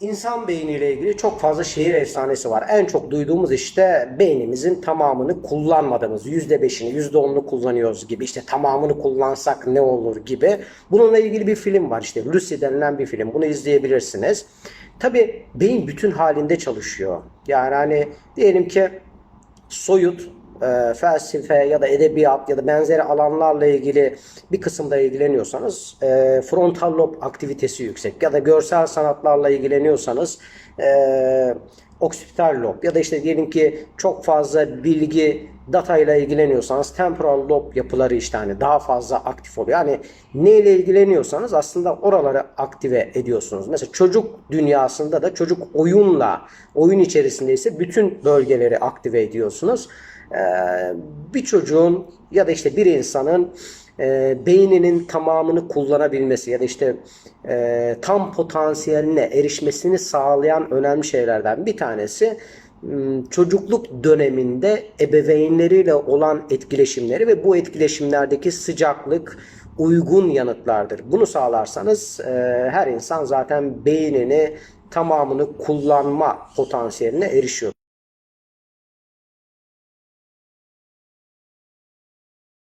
İnsan beyniyle ilgili çok fazla şehir efsanesi var. En çok duyduğumuz işte beynimizin tamamını kullanmadığımız, %5'ini, %10'unu kullanıyoruz gibi. İşte tamamını kullansak ne olur gibi. Bununla ilgili bir film var işte Lucy denilen bir film. Bunu izleyebilirsiniz. Tabii beyin bütün halinde çalışıyor. Yani hani diyelim ki soyut e, felsefe ya da edebiyat ya da benzeri alanlarla ilgili bir kısımda ilgileniyorsanız e, frontal lob aktivitesi yüksek ya da görsel sanatlarla ilgileniyorsanız e, oksipital lob ya da işte diyelim ki çok fazla bilgi data ile ilgileniyorsanız temporal lob yapıları işte hani daha fazla aktif oluyor. Yani neyle ilgileniyorsanız aslında oraları aktive ediyorsunuz. Mesela çocuk dünyasında da çocuk oyunla oyun içerisinde ise bütün bölgeleri aktive ediyorsunuz. Ee, bir çocuğun ya da işte bir insanın e, beyninin tamamını kullanabilmesi ya da işte e, tam potansiyeline erişmesini sağlayan önemli şeylerden bir tanesi çocukluk döneminde ebeveynleriyle olan etkileşimleri ve bu etkileşimlerdeki sıcaklık uygun yanıtlardır. Bunu sağlarsanız e, her insan zaten beynini tamamını kullanma potansiyeline erişiyor.